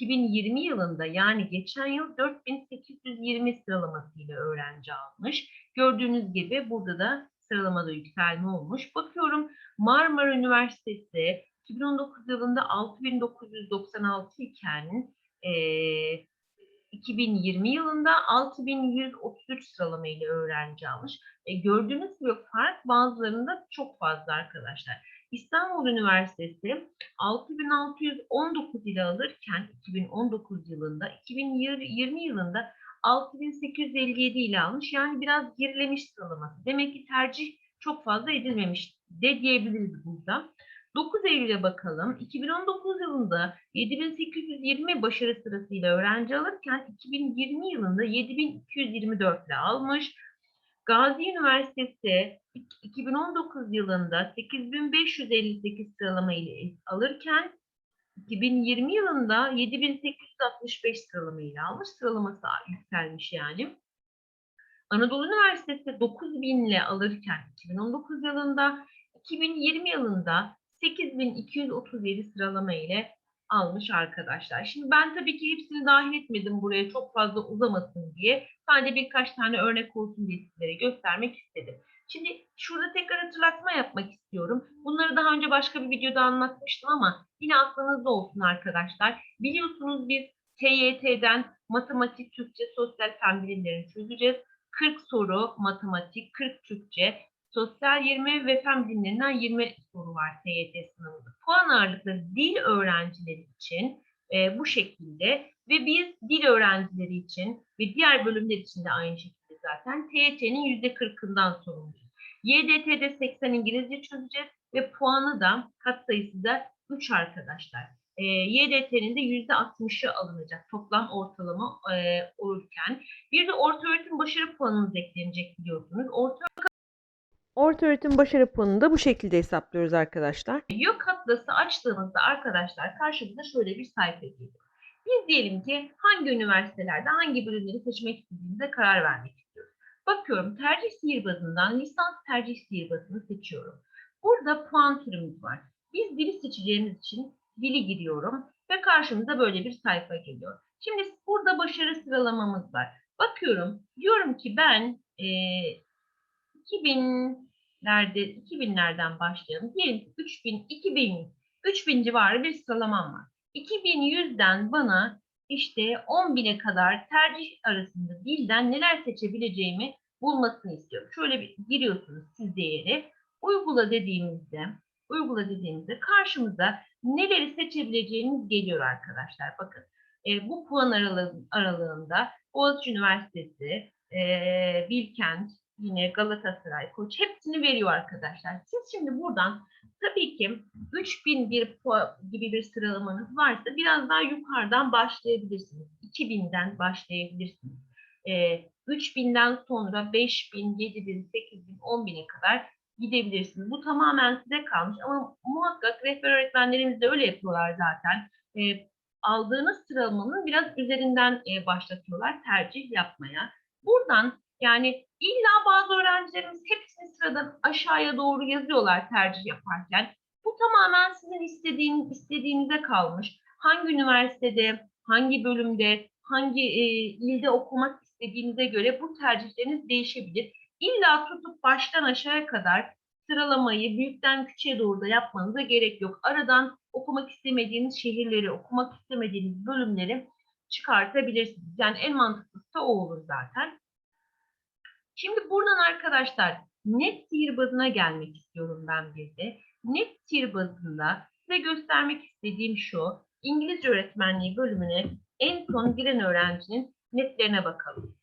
2020 yılında yani geçen yıl 4820 sıralamasıyla öğrenci almış. Gördüğünüz gibi burada da sıralamada yükselme olmuş. Bakıyorum Marmara Üniversitesi 2019 yılında 6996 iken eee 2020 yılında 6133 sıralamayla öğrenci almış. E, gördüğünüz gibi fark bazılarında çok fazla arkadaşlar. İstanbul Üniversitesi 6619 ile alırken 2019 yılında 2020 yılında 6857 ile almış. Yani biraz gerilemiş sıralaması. Demek ki tercih çok fazla edilmemiş de diyebiliriz burada. 9 Eylül'e bakalım. 2019 yılında 7820 başarı sırasıyla öğrenci alırken 2020 yılında 7224 ile almış. Gazi Üniversitesi 2019 yılında 8558 sıralama ile alırken 2020 yılında 7865 sıralama ile almış. Sıralaması yükselmiş yani. Anadolu Üniversitesi 9000 ile alırken 2019 yılında 2020 yılında 8237 sıralama ile almış arkadaşlar. Şimdi ben tabii ki hepsini dahil etmedim buraya çok fazla uzamasın diye. Sadece birkaç tane örnek olsun diye sizlere göstermek istedim. Şimdi şurada tekrar hatırlatma yapmak istiyorum. Bunları daha önce başka bir videoda anlatmıştım ama yine aklınızda olsun arkadaşlar. Biliyorsunuz biz TYT'den matematik, Türkçe, sosyal fen bilimlerini çözeceğiz. 40 soru matematik, 40 Türkçe, sosyal 20 ve fen bilimlerinden 20 soru var TYT sınavında. Puan ağırlıklı dil öğrencileri için e, bu şekilde ve biz dil öğrencileri için ve diğer bölümler için de aynı şekilde zaten TYT'nin %40'ından sorumluyuz. YDT'de 80 İngilizce çözeceğiz ve puanı da kat sayısı da 3 arkadaşlar. E, YDT'nin de %60'ı alınacak toplam ortalama e, olurken. Bir de orta öğretim başarı puanınız eklenecek biliyorsunuz. Orta Orta öğretim başarı puanını da bu şekilde hesaplıyoruz arkadaşlar. Yok atlası açtığımızda arkadaşlar karşımıza şöyle bir sayfa geliyor. Biz diyelim ki hangi üniversitelerde hangi bölümleri seçmek istediğimize karar vermek. Bakıyorum tercih sihirbazından lisans tercih sihirbazını seçiyorum. Burada puan türümüz var. Biz dili seçeceğimiz için dili giriyorum ve karşımıza böyle bir sayfa geliyor. Şimdi burada başarı sıralamamız var. Bakıyorum diyorum ki ben e, 2000'lerde 2000'lerden başlayalım. Diyelim ki 3000, 2000, 3000 civarı bir sıralamam var. 2100'den bana işte 10.000'e kadar tercih arasında dilden neler seçebileceğimi bulmasını istiyorum. Şöyle bir giriyorsunuz siz değeri. Uygula dediğimizde, uygula dediğimizde karşımıza neleri seçebileceğiniz geliyor arkadaşlar. Bakın e, bu puan aralığı, aralığında Boğaziçi Üniversitesi, e, Bilkent, yine Galatasaray, Koç hepsini veriyor arkadaşlar. Siz şimdi buradan tabii ki 3000 bir puan gibi bir sıralamanız varsa biraz daha yukarıdan başlayabilirsiniz. 2000'den başlayabilirsiniz. Ee, 3000'den sonra 5000, 7000, 8000, 10000'e kadar gidebilirsiniz. Bu tamamen size kalmış ama muhakkak rehber öğretmenlerimiz de öyle yapıyorlar zaten. Ee, aldığınız sıralamanın biraz üzerinden e, başlatıyorlar tercih yapmaya. Buradan yani illa bazı öğrencilerimiz hepsini sıradan aşağıya doğru yazıyorlar tercih yaparken. Bu tamamen sizin istediğin, istediğinize kalmış. Hangi üniversitede, hangi bölümde, hangi e, ilde okumak istediğinize göre bu tercihleriniz değişebilir. İlla tutup baştan aşağıya kadar sıralamayı büyükten küçüğe doğru da yapmanıza gerek yok. Aradan okumak istemediğiniz şehirleri, okumak istemediğiniz bölümleri çıkartabilirsiniz. Yani en mantıklısı da o olur zaten. Şimdi buradan arkadaşlar net sihirbazına gelmek istiyorum ben bir de. Net sihirbazında size göstermek istediğim şu. İngilizce öğretmenliği bölümüne en son giren öğrencinin netlerine bakalım.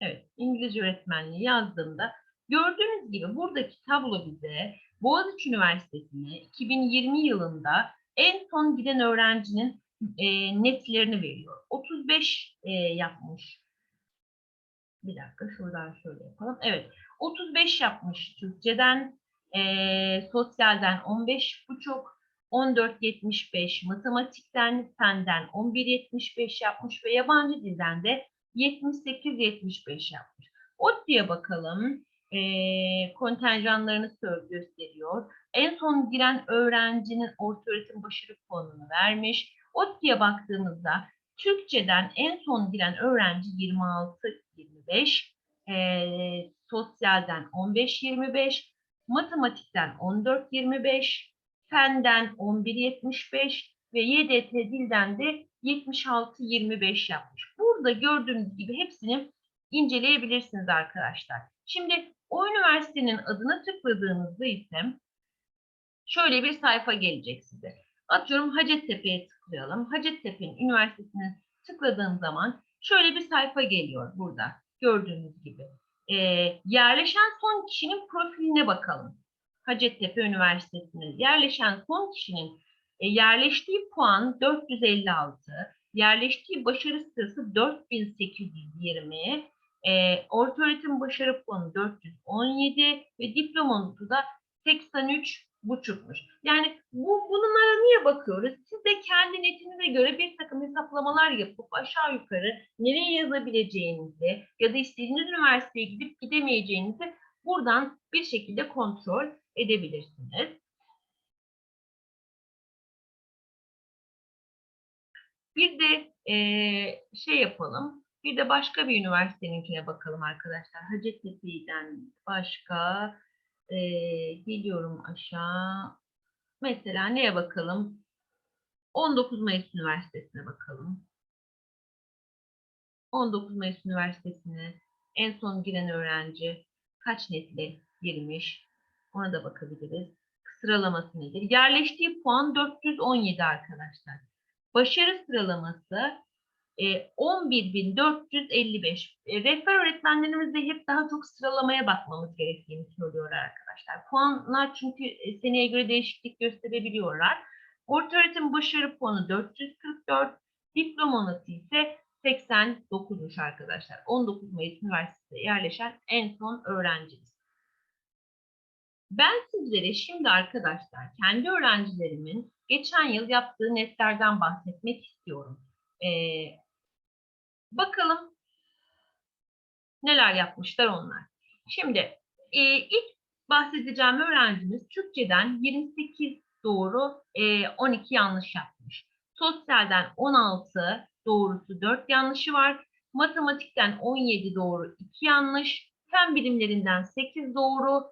Evet, İngilizce öğretmenliği yazdığımda gördüğünüz gibi buradaki tablo bize Boğaziçi Üniversitesi'ne 2020 yılında en son giden öğrencinin e, netlerini veriyor. 35 e, yapmış. Bir dakika şuradan şöyle yapalım. Evet 35 yapmış Türkçeden, e, sosyalden 15 buçuk, 14.75 matematikten, fenden 11.75 yapmış ve yabancı dilden de 78.75 yapmış. ODTÜ'ye bakalım. eee kontenjanlarını gösteriyor. En son giren öğrencinin ortaöğretim başarı puanını vermiş. ODTÜ'ye baktığımızda Türkçeden en son giren öğrenci 26-25, eee, sosyalden 15-25, matematikten 14-25, fenden 11-75 ve YDT dilden de 76-25 yapmış. Burada gördüğünüz gibi hepsini inceleyebilirsiniz arkadaşlar. Şimdi o üniversitenin adına tıkladığınızda ise şöyle bir sayfa gelecek size. Atıyorum Hacettepe'ye tıklayalım. Hacettepe'nin üniversitesine tıkladığım zaman şöyle bir sayfa geliyor burada gördüğünüz gibi. Ee, yerleşen son kişinin profiline bakalım. Hacettepe Üniversitesi'ne yerleşen son kişinin e, yerleştiği puan 456, yerleştiği başarı sırası 4820, e, ortaöğretim başarı puanı 417 ve diploma notu da 83 buçukmuş. Yani bu bunlara niye bakıyoruz? Siz de kendi netinize göre bir takım hesaplamalar yapıp aşağı yukarı nereye yazabileceğinizi ya da istediğiniz üniversiteye gidip gidemeyeceğinizi buradan bir şekilde kontrol edebilirsiniz. Bir de eee, şey yapalım. Bir de başka bir üniversiteninkine bakalım arkadaşlar. Hacettepe'den başka eee, geliyorum aşağı. Mesela neye bakalım? 19 Mayıs Üniversitesi'ne bakalım. 19 Mayıs Üniversitesi'ne en son giren öğrenci kaç netle girmiş? Ona da bakabiliriz. Sıralaması nedir? Yerleştiği puan 417 arkadaşlar. Başarı sıralaması e, 11.455. E, rehber öğretmenlerimiz de hep daha çok sıralamaya bakmamız gerektiğini söylüyorlar arkadaşlar. Puanlar çünkü e, seneye göre değişiklik gösterebiliyorlar. Ortaöğretim başarı puanı 444, diploma notu ise 89'muş arkadaşlar. 19 Mayıs Üniversitesi'ne yerleşen en son öğrencimiz. Ben sizlere şimdi arkadaşlar kendi öğrencilerimin geçen yıl yaptığı netlerden bahsetmek istiyorum. Ee, bakalım neler yapmışlar onlar. Şimdi e, ilk bahsedeceğim öğrencimiz Türkçeden 28 doğru, e, 12 yanlış yapmış. Sosyalden 16 doğrusu 4 yanlışı var. Matematikten 17 doğru 2 yanlış. Fen bilimlerinden 8 doğru,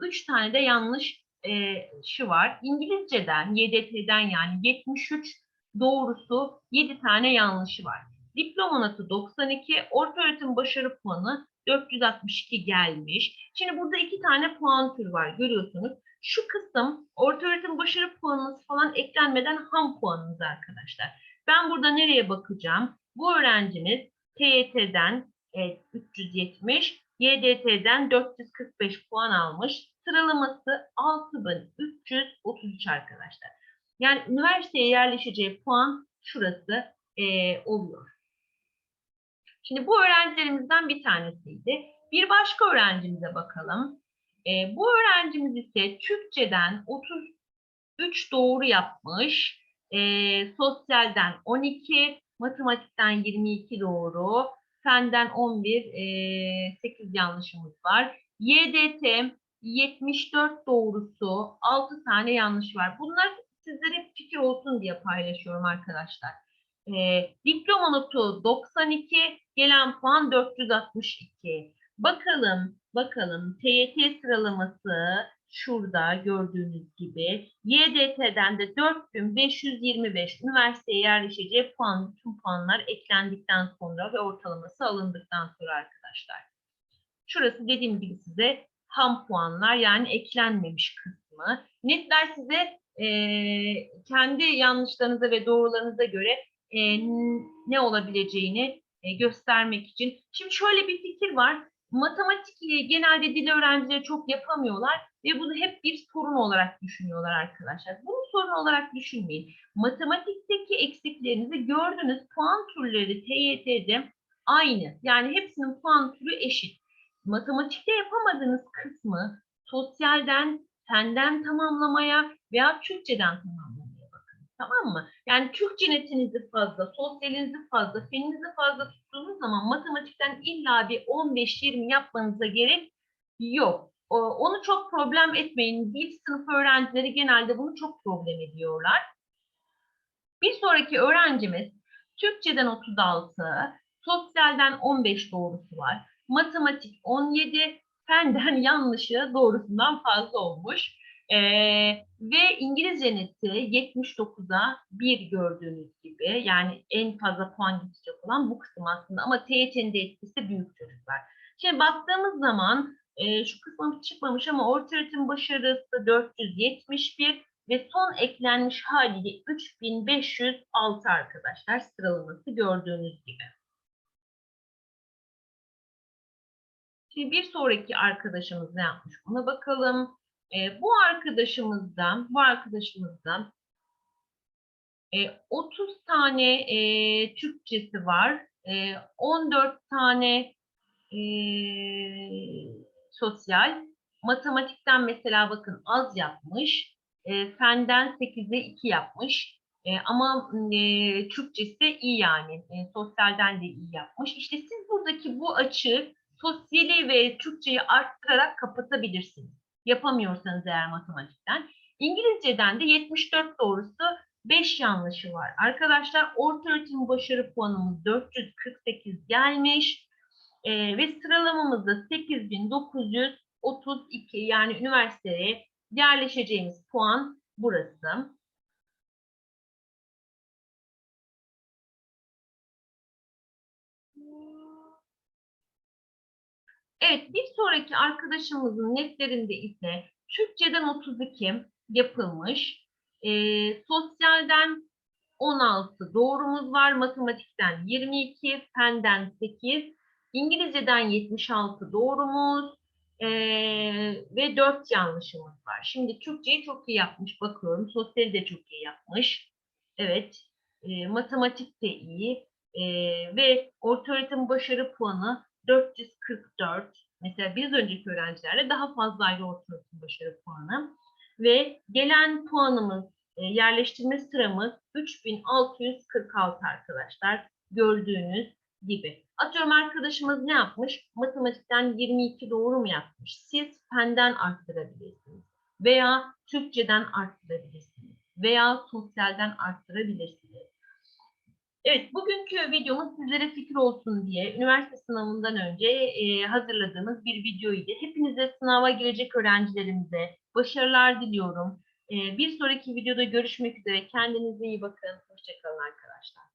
3 tane de yanlış e, var. İngilizceden, YDT'den yani 73 doğrusu 7 tane yanlışı var. Diploma notu 92, ortaöğretim başarı puanı 462 gelmiş. Şimdi burada iki tane puan türü var görüyorsunuz. Şu kısım ortaöğretim başarı puanınız falan eklenmeden ham puanınız arkadaşlar. Ben burada nereye bakacağım? Bu öğrencimiz TYT'den e, 370, YDT'den 445 puan almış. Sıralaması 6333 arkadaşlar. Yani üniversiteye yerleşeceği puan şurası e, oluyor. Şimdi bu öğrencilerimizden bir tanesiydi. Bir başka öğrencimize bakalım. E, bu öğrencimiz ise Türkçeden 33 doğru yapmış. E, sosyalden 12, matematikten 22 doğru, fenden 11, e, 8 yanlışımız var. YDT 74 doğrusu, 6 tane yanlış var. Bunlar sizlere fikir olsun diye paylaşıyorum arkadaşlar. E, diploma notu 92, gelen puan 462. Bakalım, bakalım TYT sıralaması şurada gördüğünüz gibi. YDT'den de 4525 üniversiteye yerleşeceği puan, bütün puanlar eklendikten sonra ve ortalaması alındıktan sonra arkadaşlar. Şurası dediğim gibi size ham puanlar yani eklenmemiş kısmı. Netler size eee, kendi yanlışlarınıza ve doğrularınıza göre eee, ne olabileceğini e, göstermek için. Şimdi şöyle bir fikir var. Matematik e, genelde dil öğrencileri çok yapamıyorlar ve bunu hep bir sorun olarak düşünüyorlar arkadaşlar. Bunu sorun olarak düşünmeyin. Matematikteki eksiklerinizi gördünüz. Puan türleri TYT'de aynı. Yani hepsinin puan türü eşit. Matematikte yapamadığınız kısmı sosyalden, fenden tamamlamaya veya Türkçeden tamamlamaya. Tamam mı? Yani Türkçe netinizi fazla, sosyalinizi fazla, feninizi fazla tuttuğunuz zaman matematikten illa bir 15-20 yapmanıza gerek Yok. Onu çok problem etmeyin. Dil sınıfı öğrencileri genelde bunu çok problem ediyorlar. Bir sonraki öğrencimiz Türkçeden 36, sosyalden 15 doğrusu var. Matematik 17, fenden yanlışı doğrusundan fazla olmuş. Ee, ve İngilizce neti 79'a 1 gördüğünüz gibi. Yani en fazla puan gidecek olan bu kısım aslında. Ama TYT'nin de etkisi büyük çocuklar. Şimdi baktığımız zaman e, şu kısmı çıkmamış ama orta öğretim başarısı 471 ve son eklenmiş haliyle 3506 arkadaşlar sıralaması gördüğünüz gibi. Şimdi bir sonraki arkadaşımız ne yapmış ona bakalım. E, bu arkadaşımızdan, bu arkadaşımızdan e, 30 tane e, Türkçesi var. E, 14 tane e, sosyal. Matematikten mesela bakın az yapmış. E, fenden 8'e 2 yapmış. E, ama e, Türkçesi iyi yani. E, sosyalden de iyi yapmış. İşte siz buradaki bu açığı sosyali ve Türkçeyi arttırarak kapatabilirsiniz. Yapamıyorsanız eğer matematikten. İngilizceden de 74 doğrusu 5 yanlışı var. Arkadaşlar orta öğretim başarı puanımız 448 gelmiş. Ee, ve sıralamamızda 8932 yani üniversiteye yerleşeceğimiz puan burası. Evet, bir sonraki arkadaşımızın netlerinde ise Türkçeden 32 yapılmış, Ee, sosyalden 16 doğrumuz var, matematikten 22, fenden 8, İngilizceden 76 doğrumuz ee, ve 4 yanlışımız var. Şimdi Türkçeyi çok iyi yapmış bakıyorum, sosyali de çok iyi yapmış. Evet, e, matematik de iyi ee, ve orta öğretim başarı puanı 444. Mesela biz önceki öğrencilerle daha fazlaydı orta öğretim başarı puanı. Ve gelen puanımız, e, yerleştirme sıramız 3646 arkadaşlar. Gördüğünüz gibi. Atıyorum arkadaşımız ne yapmış? Matematikten 22 doğru mu yapmış? Siz fenden arttırabilirsiniz. Veya Türkçeden arttırabilirsiniz. Veya sosyalden arttırabilirsiniz. Evet, bugünkü videomuz sizlere fikir olsun diye üniversite sınavından önce e, hazırladığımız bir videoydu. Hepinize sınava girecek öğrencilerimize başarılar diliyorum. E, bir sonraki videoda görüşmek üzere. Kendinize iyi bakın. Hoşçakalın arkadaşlar.